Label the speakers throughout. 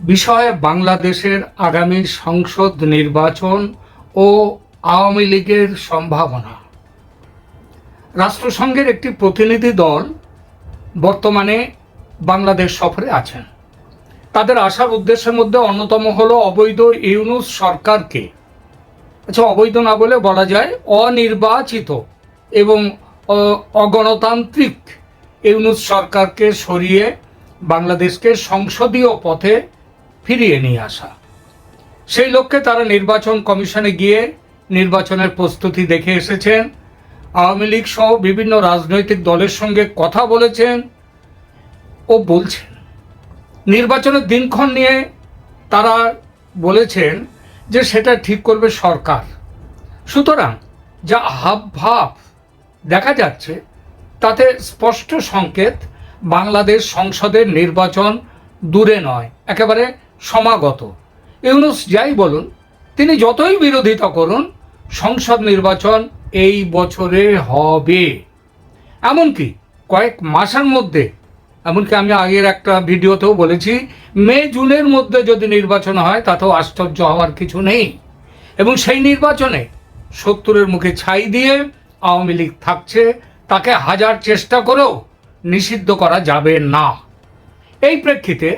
Speaker 1: বিষয়ে বাংলাদেশের আগামী সংসদ নির্বাচন ও আওয়ামী লীগের সম্ভাবনা। রাষ্ট্রসংঘের একটি প্রতিনিধি দল বর্তমানে বাংলাদেশ সফরে আছেন। তাদের আসার উদ্দেশ্যের মধ্যে অন্যতম হল অবৈধ ইউনুস সরকারকে। আচ্ছা অবৈধ না বলে বলা যায় অনির্বাচিত এবং অগণতান্ত্রিক ইউনুস সরকারকে সরিয়ে বাংলাদেশকে সংসদীয় পথে ফিরিয়ে নিয়ে আসা। সেই লক্ষ্যে তারা নির্বাচন কমিশনে গিয়ে নির্বাচনের প্রস্তুতি দেখে এসেছেন। আওয়ামী লীগ সহ বিভিন্ন রাজনৈতিক দলের সঙ্গে কথা বলেছেন ও বলছেন। নির্বাচনের দিনক্ষণ নিয়ে তারা বলেছেন যে সেটা ঠিক করবে সরকার। সুতরাং যা হাব ভাব দেখা যাচ্ছে, তাতে স্পষ্ট সংকেত বাংলাদেশ সংসদের নির্বাচন দূরে নয়। একেবারে সমাগত। ইউনুস যাই বলুন, তিনি যতই বিরোধিতা করুন, সংসদ নির্বাচন এই বছরে হবে। এমনকি কয়েক মাসের মধ্যে, এমনকি আমি আগের একটা ভিডিওতেও বলেছি, মে, জুনের মধ্যে যদি নির্বাচন হয়, তাতেও আশ্চর্য হওয়ার কিছু নেই। এবং সেই নির্বাচনে সত্তরের মুখে ছাই দিয়ে আওয়ামী লীগ থাকছে, তাকে হাজার চেষ্টা করেও নিষিদ্ধ করা যাবে না। এই প্রেক্ষিতে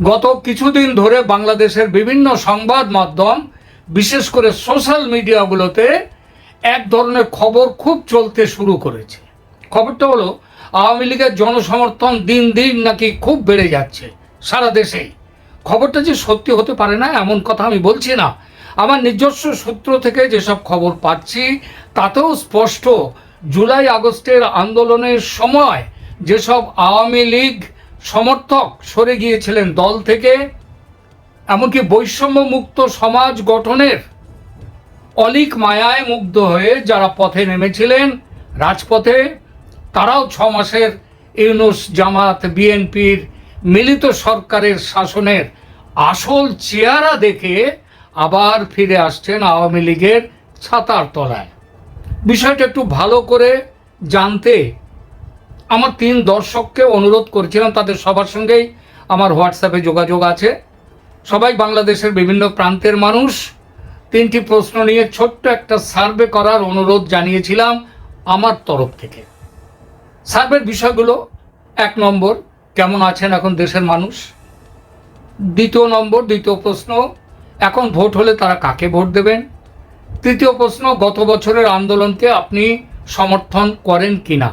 Speaker 1: গত কিছুদিন ধরে বাংলাদেশের বিভিন্ন সংবাদ মাধ্যম, বিশেষ করে সোশ্যাল মিডিয়াগুলোতে এক ধরনের খবর খুব চলতে শুরু করেছে। খবরটা হলো, আওয়ামী লীগের জনসমর্থন দিন দিন নাকি খুব বেড়ে যাচ্ছে সারা দেশেই। খবরটা যে সত্যি হতে পারে না, এমন কথা আমি বলছি না। আমার নিজস্ব সূত্র থেকে যেসব খবর পাচ্ছি, তাতেও স্পষ্ট, জুলাই আগস্টের আন্দোলনের সময় যেসব আওয়ামী লীগ সমর্থক সরে গিয়েছিলেন দল থেকে, এমনকি বৈষম্য মুক্ত সমাজ গঠনের অলিক মায়ায় মুগ্ধ হয়ে যারা পথে নেমেছিলেন রাজপথে, তারাও ছ মাসের ইউনুস জামাত বিএনপির মিলিত সরকারের শাসনের আসল চেহারা দেখে আবার ফিরে আসছেন আওয়ামী লীগের ছাতার তলায়। বিষয়টা একটু ভালো করে জানতে আমার তিন দর্শককে অনুরোধ করেছিলাম, তাদের সবার সঙ্গেই আমার হোয়াটসঅ্যাপে যোগাযোগ আছে। সবাই বাংলাদেশের বিভিন্ন প্রান্তের মানুষ, তিনটি প্রশ্ন নিয়ে ছোট্ট একটা সার্ভে করার অনুরোধ জানিয়েছিলাম আমার তরফ থেকে। সার্ভের বিষয়গুলো, এক নম্বর, কেমন আছেন এখন দেশের মানুষ? দ্বিতীয় নম্বর, দ্বিতীয় প্রশ্ন, এখন ভোট হলে তারা কাকে ভোট দেবেন? তৃতীয় প্রশ্ন, গত বছরের আন্দোলনকে আপনি সমর্থন করেন কিনা?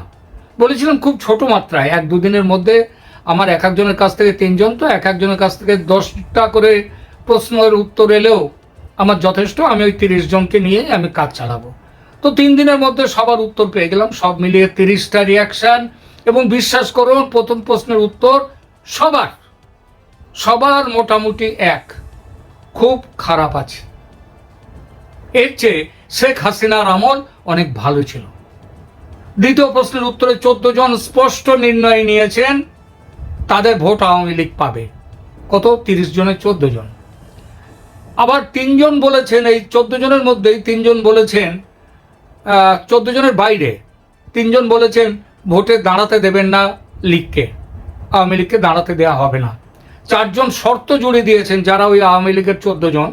Speaker 1: বলেছিলাম খুব ছোট মাত্রায়, এক দুদিনের মধ্যে আমার এক একজনের কাছ থেকে তিনজন, তো এক একজনের কাছ থেকে দশটা করে প্রশ্নের উত্তর এলেও আমার যথেষ্ট, আমি ওই তিরিশ জনকে নিয়ে আমি কাজ চালাবো। তো তিন দিনের মধ্যে সবার উত্তর পেয়ে গেলাম, সব মিলিয়ে তিরিশটা রিয়াকশান এবং বিশ্বাস করুন প্রথম প্রশ্নের উত্তর সবার সবার মোটামুটি এক, খুব খারাপ আছে। এর চেয়ে শেখ হাসিনার আমল অনেক ভালো ছিল। দ্বিতীয় প্রশ্নের উত্তরে চোদ্দ জন স্পষ্ট নির্ণয় নিয়েছেন, তাদের ভোট আওয়ামী লীগ পাবে। কত? তিরিশ জনের চোদ্দ জন। আবার তিনজন বলেছেন, এই চোদ্দ জনের মধ্যেই তিনজন বলেছেন চোদ্দ জনের বাইরে তিনজন বলেছেন, ভোটে দাঁড়াতে দেবেন না লীগকে। আওয়ামী লীগকে দাঁড়াতে দেওয়া হবে না। চারজন শর্ত জুড়ে দিয়েছেন, যারা ওই আওয়ামী লীগের চোদ্দ জন।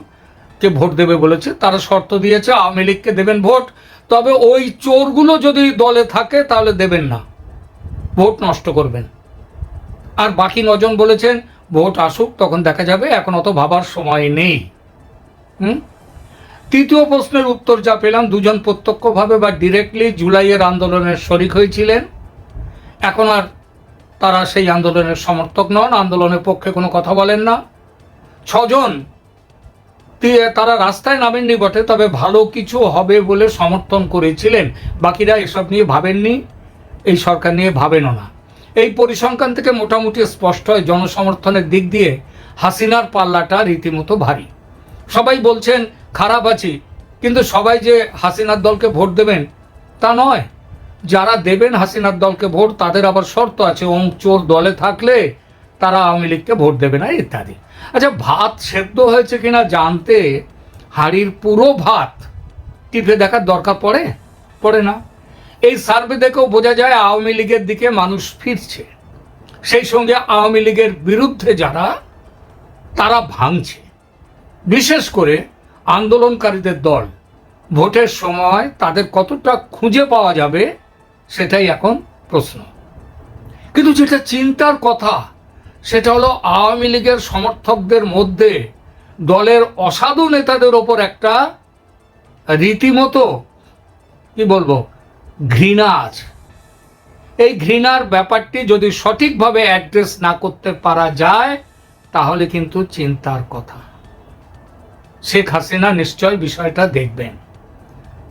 Speaker 1: কে ভোট দেবে বলেছে, তারা শর্ত দিয়েছে, আওয়ামী লীগকে দেবেন ভোট। তবে ওই চোরগুলো যদি দলে থাকে, তাহলে দেবেন না। ভোট নষ্ট করবেন। আর বাকি নজন বলেছেন, ভোট আসুক, তখন দেখা যাবে, এখন অত ভাবার সময় নেই। হুম? তৃতীয় প্রশ্নের উত্তর যা পেলাম, দুজন প্রত্যক্ষভাবে বা ডিরেক্টলি জুলাইয়ের আন্দোলনের শরিক হয়েছিলেন। এখন আর তারা সেই আন্দোলনের সমর্থক নন, আন্দোলনের পক্ষে কোনো কথা বলেন না। ছজন তারা রাস্তায় নামেননি বটে, তবে ভালো কিছু হবে বলে সমর্থন করেছিলেন। বাকিরা এসব নিয়ে ভাবেননি, এই সরকার নিয়ে ভাবেনও না। এই পরিসংখ্যান থেকে মোটামুটি স্পষ্ট হয়, জনসমর্থনের দিক দিয়ে হাসিনার পাল্লাটা রীতিমতো ভারী। সবাই বলছেন, খারাপ আছি। কিন্তু সবাই যে হাসিনার দলকে ভোট দেবেন, তা নয়। যারা দেবেন হাসিনার দলকে ভোট, তাদের আবার শর্ত আছে, ওম চোর দলে থাকলে তারা আওয়ামী লীগকে ভোট দেবে না, ইত্যাদি। আচ্ছা ভাত সেদ্ধ হয়েছে কিনা জানতে হাড়ির পুরো ভাত টিপে দেখার দরকার পড়ে? পড়ে না। এই সার্ভে দেখেও বোঝা যায় আওয়ামী লীগের দিকে মানুষ ফিরছে। সেই সঙ্গে আওয়ামী লীগের বিরুদ্ধে যারা, তারা ভাঙছে। বিশেষ করে আন্দোলনকারীদের দল। ভোটের সময় তাদের কতটা খুঁজে পাওয়া যাবে, সেটাই এখন প্রশ্ন। কিন্তু যেটা চিন্তার কথা সেটা হলো আওয়ামী লীগের সমর্থকদের মধ্যে দলের অসাধু নেতাদের ওপর একটা রীতিমতো, কি বলব, ঘৃণা আছে। এই ঘৃণার ব্যাপারটি যদি সঠিকভাবে অ্যাড্রেস না করতে পারা যায়, তাহলে কিন্তু চিন্তার কথা। শেখ হাসিনা নিশ্চয় বিষয়টা দেখবেন।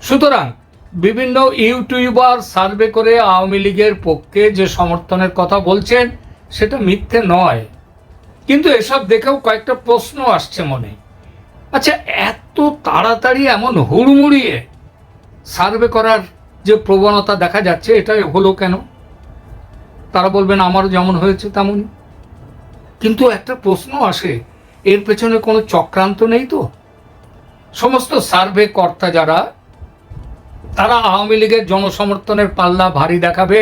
Speaker 1: সুতরাং বিভিন্ন ইউটিউবার সার্ভে করে আওয়ামী লীগের পক্ষে যে সমর্থনের কথা বলছেন সেটা মিথ্যে নয়। কিন্তু এসব দেখেও কয়েকটা প্রশ্ন আসছে মনে। আচ্ছা এত তাড়াতাড়ি এমন হুড়মুড়িয়ে সার্ভে করার যে প্রবণতা দেখা যাচ্ছে, এটা হলো কেন? তারা বলবেন, আমারও যেমন হয়েছে তেমনই। কিন্তু একটা প্রশ্ন আসে, এর পেছনে কোনো চক্রান্ত নেই তো? সমস্ত সার্ভে কর্তা যারা, তারা আওয়ামী লীগের জনসমর্থনের পাল্লা ভারী দেখাবে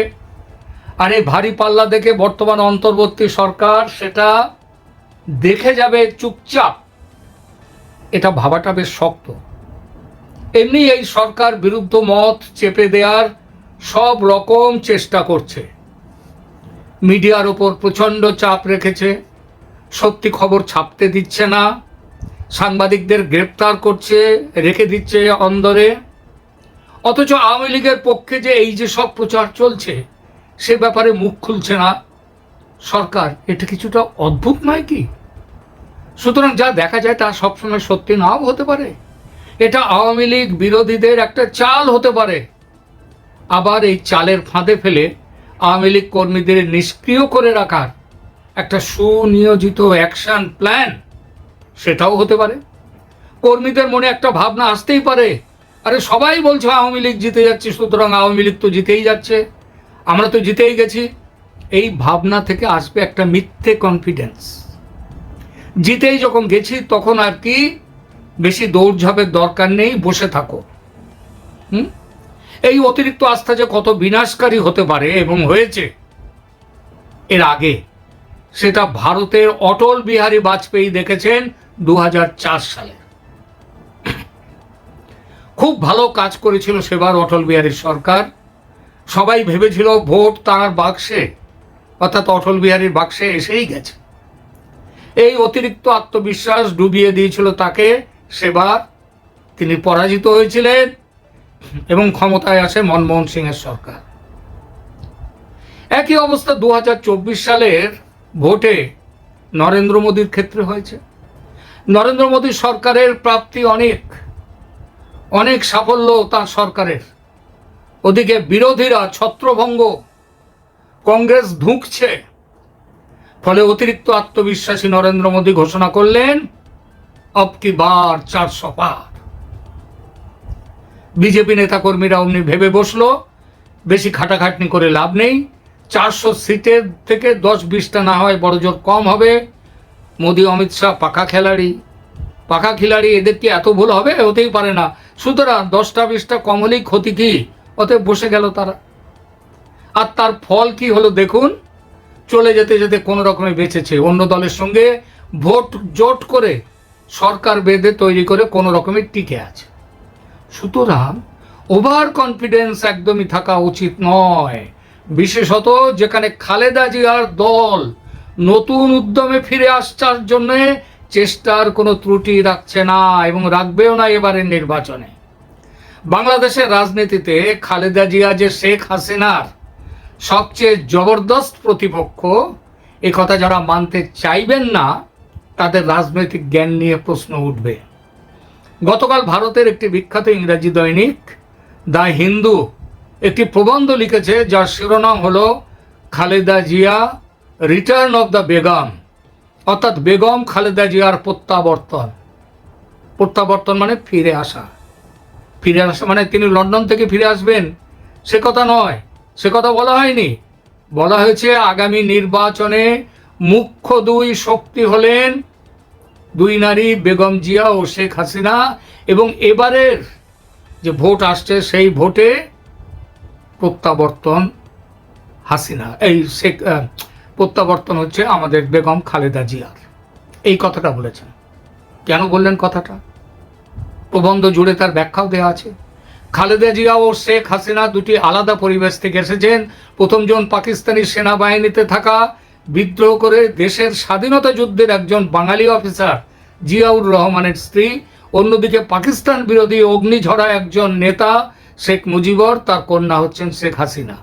Speaker 1: আর এই ভারী পাল্লা দেখে বর্তমান অন্তর্বর্তী সরকার সেটা দেখে যাবে চুপচাপ। এটা ভাবাটা বেশ শক্ত। এমনি এই সরকার বিরুদ্ধ মত চেপে দেওয়ার সব রকম চেষ্টা করছে। মিডিয়ার ওপর প্রচণ্ড চাপ রেখেছে। সত্যি খবর ছাপতে দিচ্ছে না। সাংবাদিকদের গ্রেপ্তার করছে, রেখে দিচ্ছে অন্দরে। অথচ আওয়ামী লীগের পক্ষে যে এই যে সব প্রচার চলছে সে ব্যাপারে মুখ খুলছে না। সরকার, এটা কিছুটা অদ্ভুত নয় কি? সুতরাং যা দেখা যায় তা সবসময় সত্যি নাও হতে পারে। এটা আওয়ামী লীগ বিরোধীদের একটা চাল হতে পারে। আবার এই চালের ফাঁদে ফেলে আওয়ামী লীগ কর্মীদের নিষ্ক্রিয় করে রাখার একটা সুনিয়োজিত অ্যাকশন প্ল্যান, সেটাও হতে পারে। কর্মীদের মনে একটা ভাবনা আসতেই পারে। আরে সবাই বলছে আওয়ামী লীগ জিতে যাচ্ছে, সুতরাং আওয়ামী লীগ তো জিতেই যাচ্ছে। আমরা তো জিতেই গেছি। এই ভাবনা থেকে আসবে একটা মিথ্যে কনফিডেন্স জিতেই যখন গেছি, তখন আর কি বেশি দৌড়ঝাঁপের দরকার নেই, বসে থাকো। হুম? এই অতিরিক্ত আস্থা যে কত বিনাশকারী হতে পারে এবং হয়েছে, এর আগে, সেটা ভারতের অটল বিহারী বাজপেয়ী দেখেছেন দু হাজার চার সালে। খুব ভালো কাজ করেছিল সেবার অটল বিহারীর সরকার। সবাই ভেবেছিল ভোট তার বাক্সে, অর্থাৎ অটল বিহারীর বাক্সে এসেই গেছে। এই অতিরিক্ত আত্মবিশ্বাস ডুবিয়ে দিয়েছিল তাকে সেবার। তিনি পরাজিত হয়েছিলেন এবং ক্ষমতায় আসে মনমোহন সিংয়ের সরকার। একই অবস্থা দু হাজার চব্বিশ সালের ভোটে নরেন্দ্র মোদীর ক্ষেত্রে হয়েছে। নরেন্দ্র মোদী সরকারের প্রাপ্তি অনেক অনেক সাফল্য তার সরকারের। ওদিকে বিরোধীরা ছত্রভঙ্গ। কংগ্রেস ধুঁকছে। ফলে অতিরিক্ত আত্মবিশ্বাসী নরেন্দ্র মোদী ঘোষণা করলেন, অব কি বার চারশো পার। বিজেপি নেতাকর্মীরা অমনি ভেবে বসল, বেশি খাটাখাটনি করে লাভ নেই, চারশো সিটের থেকে দশ বিশটা না হয় বড় জোর কম হবে। মোদী, অমিত শাহ পাকা খেলাড়ি। পাকা খিলাড়ি এদের কি এত ভুল হবে? হতেই পারে না। সুতরাং দশটা বিশটা কম হলেই ক্ষতি কি? অতএব বসে গেল তারা। আর তার ফল কি হলো দেখুন। চলে যেতে যেতে কোনো রকমে বেঁচেছে। অন্য দলের সঙ্গে ভোট জোট করে সরকার বেঁধে তৈরি করে কোনো রকমে টিকে আছে। সুতরাং ওভার কনফিডেন্স একদমই থাকা উচিত নয়। বিশেষত যেখানে খালেদা জিয়ার দল নতুন উদ্যমে ফিরে আসার জন্য চেষ্টার কোনো ত্রুটি রাখছে না এবং রাখবেও না এবারের নির্বাচনে। বাংলাদেশের রাজনীতিতে খালেদা জিয়া যে শেখ হাসিনার সবচেয়ে জবরদস্ত প্রতিপক্ষ, এ কথা যারা মানতে চাইবেন না, তাদের রাজনৈতিক জ্ঞান নিয়ে প্রশ্ন উঠবে। গতকাল ভারতের একটি বিখ্যাত ইংরাজি দৈনিক, দ্য হিন্দু, একটি প্রবন্ধ লিখেছে যার শিরোনাম হল, Khaleda Zia, return of the Begum. অর্থাৎ বেগম খালেদা জিয়ার প্রত্যাবর্তন। প্রত্যাবর্তন মানে ফিরে আসা। ফিরে আসা মানে তিনি লন্ডন থেকে ফিরে আসবেন? সে কথা নয়। সে কথা বলা হয়নি। বলা হয়েছে, আগামী নির্বাচনে মুখ্য দুই শক্তি হলেন দুই নারী, বেগম জিয়া ও শেখ হাসিনা, এবং এবারের যে ভোট আসছে, সেই ভোটে প্রত্যাবর্তন হাসিনা। এই শেখ প্রত্যাবর্তন হচ্ছে আমাদের বেগম খালেদা জিয়ার। এই কথাটা বলেছেন। কেন বললেন কথাটা? প্রবন্ধ জুড়ে তার ব্যাখ্যাও দেওয়া আছে। খালেদা জিয়া ও শেখ হাসিনা দুটি আলাদা পরিবেশ থেকে এসেছেন। প্রথমজন পাকিস্তানি সেনাবাহিনীতে থাকা, বিদ্রোহ করে দেশের স্বাধীনতা যুদ্ধের একজন বাঙালি অফিসার জিয়াউর রহমানের স্ত্রী, অন্যদিকে পাকিস্তান বিরোধী অগ্নিঝরা একজন নেতা শেখ মুজিবর, তার কন্যা হচ্ছেন শেখ হাসিনা।